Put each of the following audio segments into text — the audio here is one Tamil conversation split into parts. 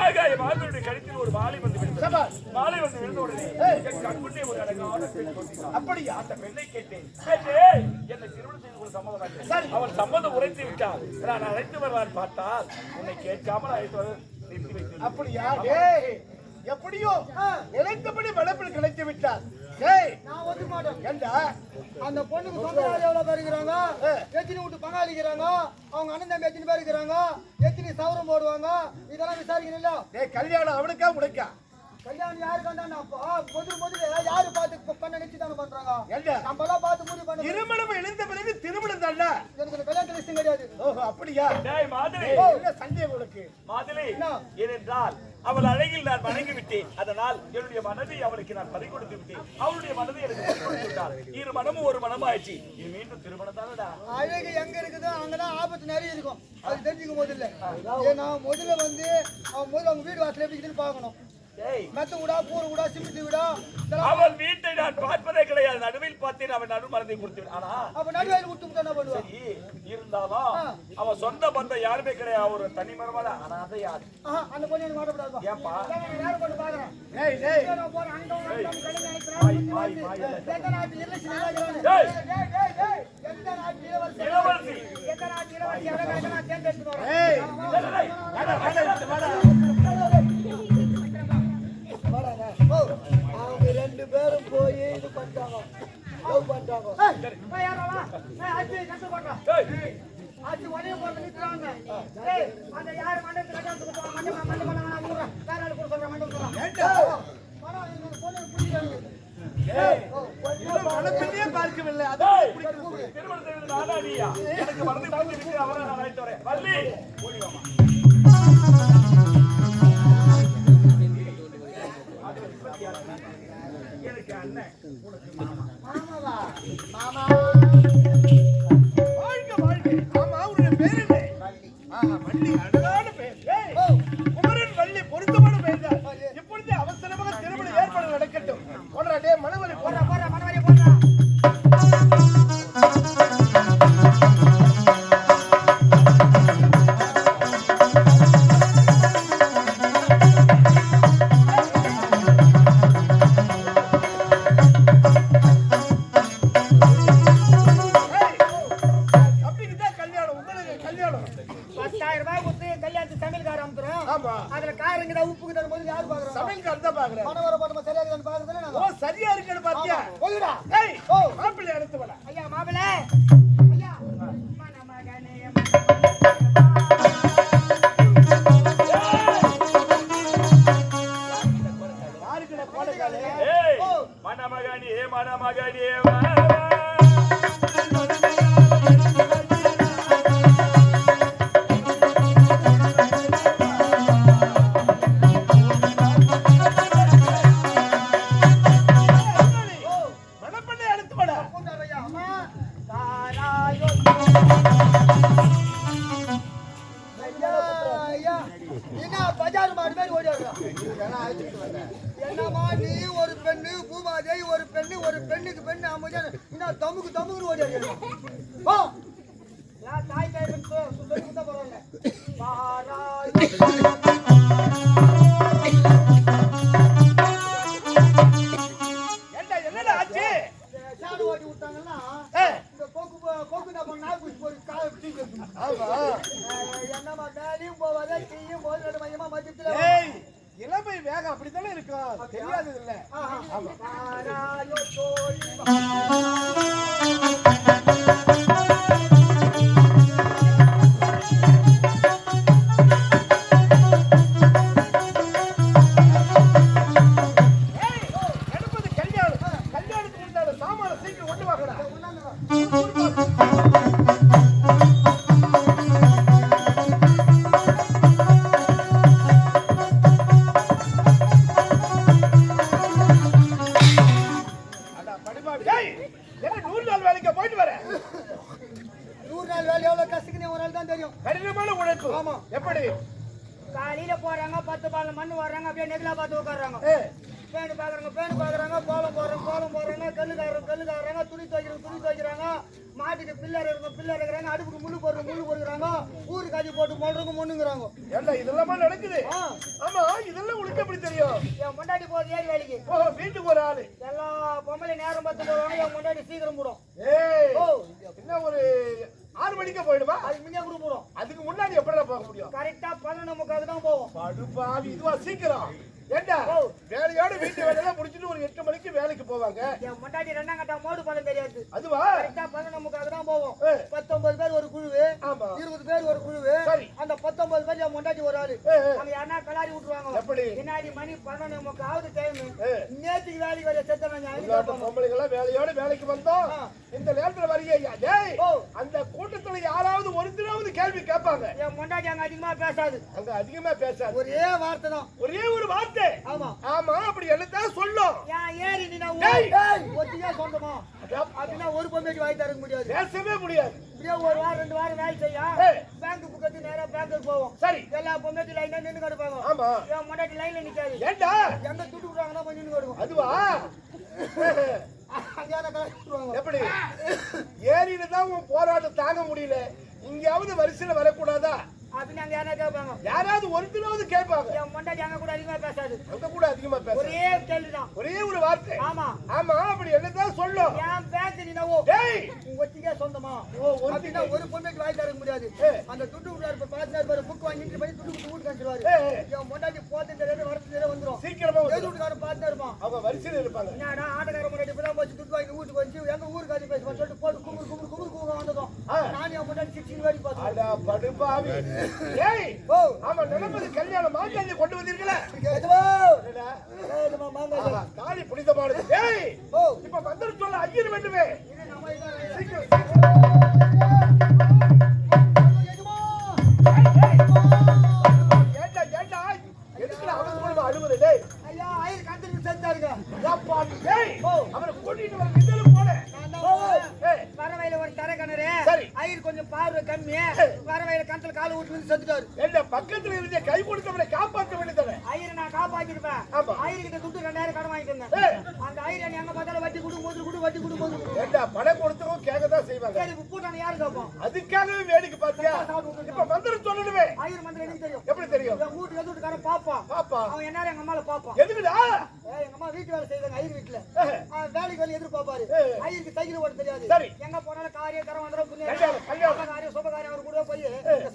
ஆகாய மாதனுடைய கழுத்தில் ஒரு மாலை வந்து விழுந்தது. சபாஷ். மாலை வந்து விழுந்த உடனே ஏய். என் கண்முன்னே ஒரு அழகான பெண் தோன்றினாள். அப்படியா அந்த பெண்ணை கேட்டேன். என்னை திருமணம் செய்து கொள்ள சம்மதம் உரைத்து நான் அழைத்து வருவான் பார்த்தால் உன்னை கேட்காமல் அழைத்து வர அப்படியா? எப்படியோ நினைத்தபடி மனப்பில் கிடைத்து விட்டார். ஏய். நான் ஒத்துக்க மாட்டேன். ஏண்டா? அந்த பொண்ணுக்கு சொந்தக்காரர் எவ்வளவு பேர் இருக்கிறாங்க. எத்தனை விட்டு பங்காளிக்கிறாங்க அவங்க அண்ணன் தம்பி எத்தனை பேர் இருக்கிறாங்க? எத்தனை சவரம் போடுவாங்க? இதெல்லாம் விசாரிக்கணும் டேய் கல்யாணம் அவனுக்கா உனக்கா? கல்யாணம் யாருக்கு வந்தா முதல் முதல்ல யாரு பார்த்து பண்ண நிச்சயதானம் பண்றாங்க? நம்ம எல்லாம் பார்த்து முடிவு பண்ண திருமணம் எழுந்த பிறகு திருமணம் தானே எனக்கு கல்யாணத்துல இஷ்டம் கிடையாது. ஓஹோ அப்படியா? டேய் மாதுளை என்ன சந்தேகம் உனக்கு மாதுளை என்ன? ஏனென்றால் அவள் அழகில் நான் வணங்கி விட்டேன் அதனால் என்னுடைய மனதை அவளுக்கு நான் பறி கொடுத்து விட்டேன். அவளுடைய மனதை எனக்கு பறி கொடுத்து விட்டார் இரு மனமும் ஒரு மனமாயிடுச்சு. இது மீண்டும் திருமணம் தானடா? அழகு எங்க இருக்குதோ அங்கதான் ஆபத்து நிறைய இருக்கும். அது தெரிஞ்சுக்க முதல்ல ஏன்னா முதல்ல வந்து அவன் முதல்ல அவங்க வீடு வாசல் எப்படி இருக்குதுன்னு பார்க்கணும். மெத்த விடா பூர விடா சிமெண்ட் விடா அவள் வீட்டை நான் பார்ப்பதே கிடையாது நடுவில் பார்த்தேன் அவன் நடு மனதை கொடுத்து. ஆனா அப்ப நடுவேல் விட்டு விட்டா என்ன பண்ணுவான் சரி இருந்தாலும் அவன் சொந்த பந்தம் யாருமே கிடையாது ஒரு தனி மரமான அனாதை யார் அந்த பொண்ணு எனக்கு மாட்டப்படாது பாக்குறேன் ஏய் டேய் நான் அங்க வந்து மாய். எந்த நாட்டு இளவரசி நல்லா இருக்கிறான்னு. டேய். டேய், டேய், டேய். எந்த நாட்டு இளவரசி இளவரசி. எந்த நாட்டு இளவரசி அழகா இருக்கா, நான் தேர்ந்தெடுத்துட்டு வரேன். ஏய் டேய், டேய், வாடா, வாடா, வாடா. ஆச்சி, கட்டு போட்டு நிறுத்துறாங்க. அந்த யாரு மண்டபத்துல மண்டபம், மண்டபம், Mama! ஏய் ஓ. மாப்பிள்ளை எடுத்து வர ஐயா, மாப்பிள்ளை. நீ ஒரு பெண்ணு பூமாதேவி ஒரு பெண்ணு ஒரு பெண்ணுக்கு பெண்ணு அமைதியான என்ன தமுக்கு ஓடியாடுறா? போ ஏன் தாய் தாய் சொல்லி கொடுத்தா பரவாயில்ல. தாராயோ. ஏண்டா என்னடா ஆச்சு இந்த சாடு ஓட்டி விட்டாங்கன்னா ஏய், இந்த கொக்கு போ- கொக்கு என்ன பண்ண நாய் குச்சி போய் காலை தூக்கி வைக்கணும். ஆமா ஏய், என்னம்மா மேலையும் போவாத கீழும் போது மையமா மத்தியத்துல ஏய் இளமை வேகம் அப்படித்தானே இருக்கும் தெரியாது இல்ல ஆஹா. வேலைக்கு போயிட்டு வரேன். நூறு நாள் வேலை எவ்வளவு கஷ்டக்குன்னு ஒரு நாள் தான் தெரியும். கடினமான உழைப்பு. ஆமா. எப்படி? காலையில போறாங்க பத்து பால் மண்ணு வர்றாங்க அப்படியே நெகிலா பார்த்து உட்காடுறாங்க பேனு பாக்குறாங்க பேனு பாக்குறாங்க கோலம் போடுறாங்க கோலம் போடுறாங்க கல்லு காடுறாங்க கல்லு காடுறாங்க துணி துவைக்கிறாங்க துணி துவைக்கிறாங்க. மாட்டுக்கு பில்லர் இருக்கும் பில்லர் இருக்கிறாங்க அடுப்புக்கு முள்ளு போடுறோம் முள்ளு போடுறாங்க ஊரு காய்ச்சி போட்டு மொன்றவங்க மொண்ணுங்கிறாங்க. ஏண்டா இதெல்லாமா நடக்குது? ஆமா இதெல்லாம் உனக்கு எப்படி தெரியும்? என் பொண்டாட்டி போகுது ஏறி வேலைக்கு. ஓ வீட்டுக்கு ஒரு ஆளு. எல்லா பொம்பளை நேரம் பார்த்து போவாங்க என் பொண்டாட்டி சீக்கிரம் போடும். ஏய் ஓ. என்ன ஒரு ஆறு மணிக்கு போயிடுமா? அதுக்கு முன்னே கூட போடும். அதுக்கு முன்னாடி எப்படி போக முடியும்? கரெக்டா பன்னெண்டு முக்காவுக்கு தான் போவோம். படுப்பாவி இதுவா சீக்கிரம். ஏண்டா? வேலையோட வீட்டு வேலையெல்லாம் முடிச்சிட்டு ஒரு எட்டு மணிக்கு வேலைக்கு போவாங்க. என் பொண்டாட்டி ரெண்டாம் கட்டா மோடு பழம் தெரியாது. அதுவா? கரெக்டா பன்னெண்டு முக்காவுக்கு தான் போவோம். பத்தொன்பது பேர் ஒரு ஆமா. இருபது பேர் ஒரு சரி. அந்த பத்தொன்பது பேர் என் பொண்டாட்டி ஒரு ஆளு. அவங்க யாருன்னா கலாரி விட்டுருவாங்க. எப்படி? பின்னாடி மணி பன்னெண்டு முக்காவது டைம் ஏ. நேத்துக்கு வேலைக்கு வர செத்த உங்களாட்ட பொம்பளைங்கெல்லாம் வேலையோட வேலைக்கு வந்தோம். இந்த நேரத்துல வரீங்க ஐயா. டேய். அந்த கூட்டத்துல யாராவது ஒருத்தராவது கேள்வி கேட்பாங்க. என் பொண்டாட்டி அங்க அதிகமா பேசாது. அங்க அதிகமா பேசாது. ஒரே வார்த்தை தான். ஒரே ஒரு வார்த்தை ஆமா. ஆமா அப்படி என்னதான் சொல்லும். ஏன் ஏறி நீ நான். ஒத்தியா சொந்தமா அப்படின்னா ஒரு பொம்மைக்கு வாங்கி தர முடியாது. பேசவே முடியாது. இப்படியே ஒரு வாரம் ரெண்டு வாரம் வேலை செய்யும் ஏய். பேங்க் புக்கத்து நேரா பேங்க்குக்கு போவோம். சரி. எல்லா பொம்மைக்கு லைனா நின்று கிடப்பாங்க. ஆமா. என் முன்னாடி லைன்ல நிக்காது. ஏண்டா? எங்க துட்டு விடுறாங்கன்னா போய் நின்று கிடக்கும். அதுவா? எப்படி? ஏரியில தான் உன் போராட்டம் தாங்க முடியல. இங்கேயாவது வரிசையில வரக்கூடாதா? அப்படின்னு அங்க யாரா கேட்பாங்க யாராவது ஒருத்தராவது கேட்பாங்க என் முன்னாடி அங்க கூட அதிகமா பேசாது. அங்க கூட அதிகமா பேச ஒரே கேள்விதான். ஒரே ஒரு வார்த்தை. ஆமா. ஆமா அப்படி என்னதான் சொல்லும்? என் பேங்க் நீ நவோ. டேய்! ஒத்திக்கே சொந்தமா? ஓ ஒரு வாங்கி தர முடியாது. அந்த துட்டு விடுறாரு இப்ப பாரு புக் வாங்கிட்டு போய் துட்டு ஏய், ஏய், என் முன்னாடி போத்து வரத்து தெரியாது வந்துரும். சீக்கிரமா. வீட்டுக்காரன் பார்த்துட்டே இருப்பான். அவங்க வரிசையில இருப்பாங்க. என்னடா ஆட்டக்கார முன்னாடி இப்பதான் போச்சு துட்டு வாங்கி வீட்டுக்கு வந்து எங்க ஊருக்கு அது பேசுவான்னு சொல்லிட்டு போட்டு கும்புறு கும்புறு கும்புறு கும்புறு வந்ததும் ஆ. நான் என் முன்னாடி சிக்ஸ்டின் வேடி பார்த்தேன் அடா படுபாவி ஏய் ஓ ஆமா நினைப்பது கல்யாணம் மாங்காஞ்சி கொண்டு வந்தீர்களே. மாங்காய் தாலி புனிதமானது ஏய் ஓ. இப்ப மந்திர சொல்ல ஐயர் வேண்டுமே. பார்வை கம்மி வரவையில கணத்துல கால விட்டு வந்து செத்துட்டாரு. என்ன பக்கத்துல இருந்தே கை கொடுத்தவரை காப்பாற்ற வேண்டியதானே? ஐயரை நான் காப்பாத்திருப்பேன். ஆமா. ஐயர்கிட்ட துட்டு ரெண்டாயிரம் கடன் வாங்கிட்டு ஏய். அந்த ஐயர் எங்க பார்த்தாலும் வட்டி கொடு போது கொடு வட்டி கொடு போது. ஏண்டா பணம் கொடுத்தவங்க கேட்கதான் செய்வாங்க. சரி இப்ப கூட்டான யாரு கேட்போம் அதுக்காகவே வேடிக்கை பார்த்தியா? இப்ப மந்திரம் ஐயர் மந்திரம் எனக்கு தெரியும். எப்படி தெரியும்? என் பாப்பான் பாப்பா. அவன் என்ன எங்க அம்மால பாப்பான். எதுக்குடா? எங்க அம்மா வீட்டு வேலை செய்வாங்க ஐயர் வீட்டுல. வேலைக்கு வேலை எதிர்பார்ப்பாரு. ஐயருக்கு சைக்கிள் ஓட்ட தெரியாது. சரி. எங்க போனாலும் காரியம் தரம் வந்துடும் புண்ணியம். காரியம் சுப காரியம் அவர் கூட போய்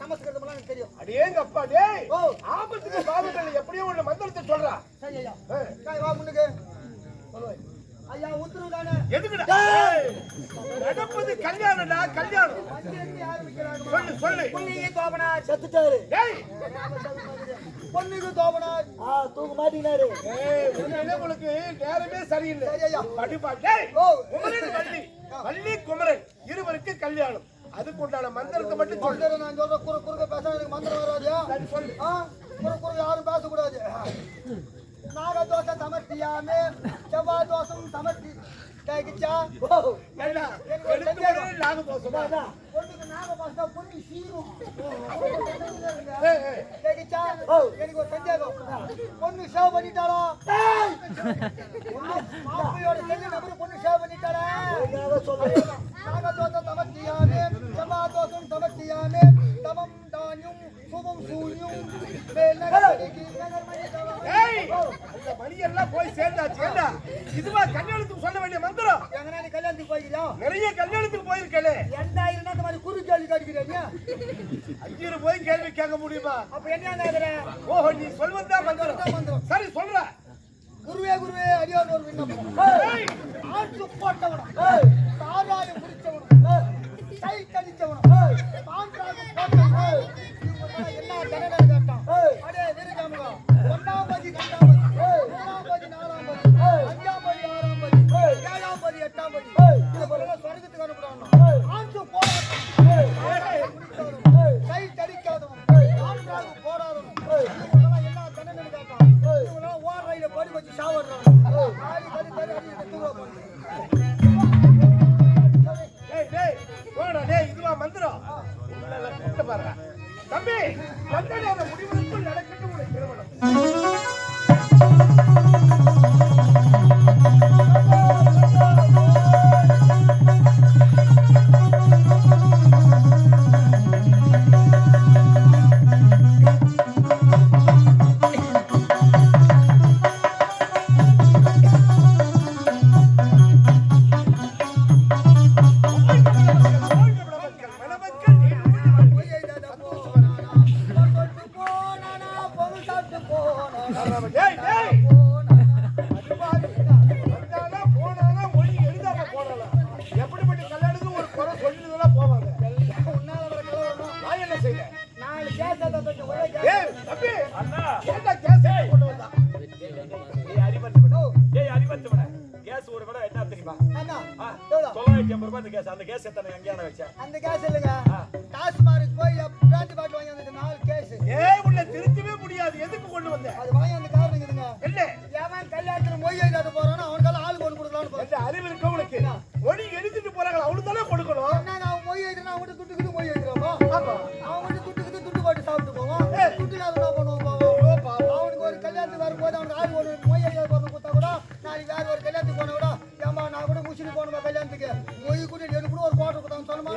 சமஸ்கிருதம் எனக்கு தெரியும். அடேங்க அப்பா டேய். ஓ. ஆபத்துக்கு பாவங்கள் எப்படியோ ஒண்ணு மந்திரத்தை சொல்றா. சரி ஐயா. முன்னுக்கு. ஐயா உத்தரவு தானே எதுக்குடா? ஏய், நடப்பது கல்யாணம்டா கல்யாணம். சொல்லு சொல்லு. பொண்ணுக்கு தோபனார் செத்துட்டாரு. பொண்ணுக்கு தோபனார். ஆ தூக்க மாட்டீங்கனாரு உண்மையிலே உங்களுக்கு நேரமே சரியில்லை. படிப்பா. டேய். குமரன் வள்ளி. வள்ளி குமரன். இருவருக்கு கல்யாணம். அதுக்கு உண்டான மந்திரத்தை மட்டும் மந்திரம் நான் சொல்ற குறு குறுக்க பேச எனக்கு மந்திரம் வராதியா சொல்லு. குறு குறு யாரும் பேசக்கூடாது. நாகதோஷ சமர்த்தியாமே செவ்வாய் தோஷம் சமர்த்தி கேக்குச்சா நாகதோஷமா? பொண்ணுக்கு நாக பாசா பொண்ணு சீரும் கேக்குச்சா எனக்கு ஒரு சந்தேகம் பொண்ணு சேவ் பண்ணிட்டாளா மாப்பிள்ளையோட செல்லு நம்பர் பொண்ணு சேவ் பண்ணிட்டாளா நாகதோஷம் சமர்த்தியாமே செவ்வாய் தோஷம் சமர்த்தியாமே தமம் தானியம் சுபம் நகர்மணி தவம். ஏய், அந்த மணியெல்லாம் போய் சேர்ந்தாச்சு ஏண்டா இதுவா கல்யாணத்துக்கு சொல்ல வேண்டிய மந்திரம்? எங்கனா நீ கல்யாணத்துக்கு போய்க்கிறியா நிறைய கல்யாணத்துக்கு போயிருக்கலே ஆயிரம் இந்த மாதிரி குரு கேள்வி கேட்கிறீங்க ஐயரு போய் கேள்வி கேட்க முடியுமா? அப்ப என்ன ஓஹோ நீ சொல்வதுதான் மந்திரம். மந்திரம். சரி சொல்ற. குருவே குருவே அடியான் ஒரு விண்ணப்பம். ஆட்டு போட்டவனும் சாராயம் குடிச்சவனும் கை கடிச்சவனும் என்ன கேட்டான்? அடே வீரகாமுகா ஒன்னாம் பதி நாளைக்கு வேற ஒரு கல்யாணத்துக்கு போன கூட ஏமா நான் கூட முஸ்லீம் போகணுமா கல்யாணத்துக்கு? மொய் கூட எனக்கு கூட ஒரு போட்டு கொடுத்தாங்க சொன்னமா?